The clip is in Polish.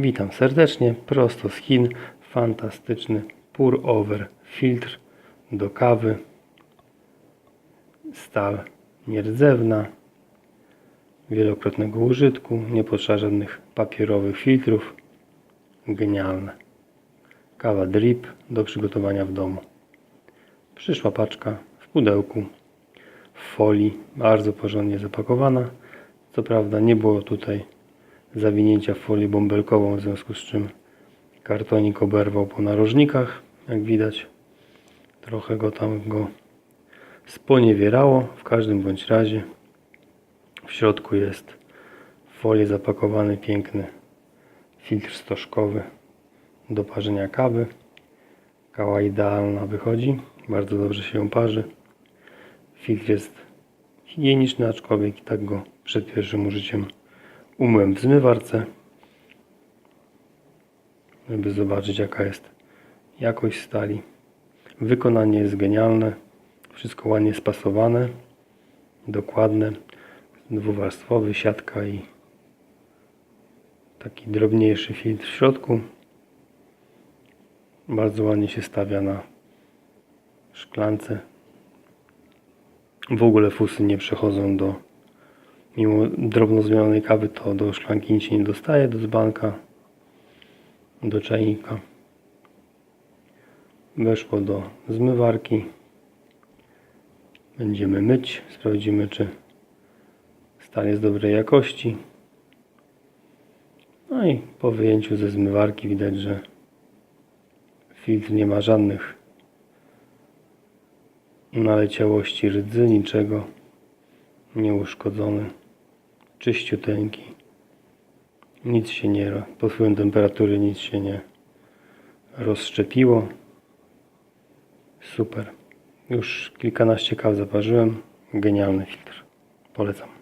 Witam serdecznie, prosto z Chin, fantastyczny pour over filtr do kawy, stal nierdzewna, wielokrotnego użytku, nie potrzeba żadnych papierowych filtrów, genialne. Kawa drip do przygotowania w domu. Przyszła paczka w pudełku, w folii, bardzo porządnie zapakowana. Co prawda nie było tutaj zawinięcia w folię bąbelkową, w związku z czym kartonik oberwał po narożnikach, jak widać. Trochę go tam go sponiewierało. W każdym bądź razie w środku jest w folię zapakowany piękny filtr stożkowy do parzenia kawy. Kawa idealna wychodzi, bardzo dobrze się ją parzy. Filtr jest higieniczny, aczkolwiek i tak go przed pierwszym użyciem umyłem w zmywarce, żeby zobaczyć jaka jest jakość stali. Wykonanie jest genialne, wszystko ładnie spasowane, dokładne, dwuwarstwowy, siatka i taki drobniejszy filtr w środku. Bardzo ładnie się stawia na szklance. W ogóle fusy nie przechodzą do mimo drobno zmienionej kawy to do szklanki nic się nie dostaje, do dzbanka, do czajnika. Weszło do zmywarki. Będziemy myć, sprawdzimy czy stal jest dobrej jakości. No i po wyjęciu ze zmywarki widać, że filtr nie ma żadnych naleciałości rdzy, niczego nieuszkodzony, czyściuteńki. Nic się nie, pod wpływem temperatury nic się nie rozszczepiło. Super. Już kilkanaście kaw zaparzyłem. Genialny filtr. Polecam.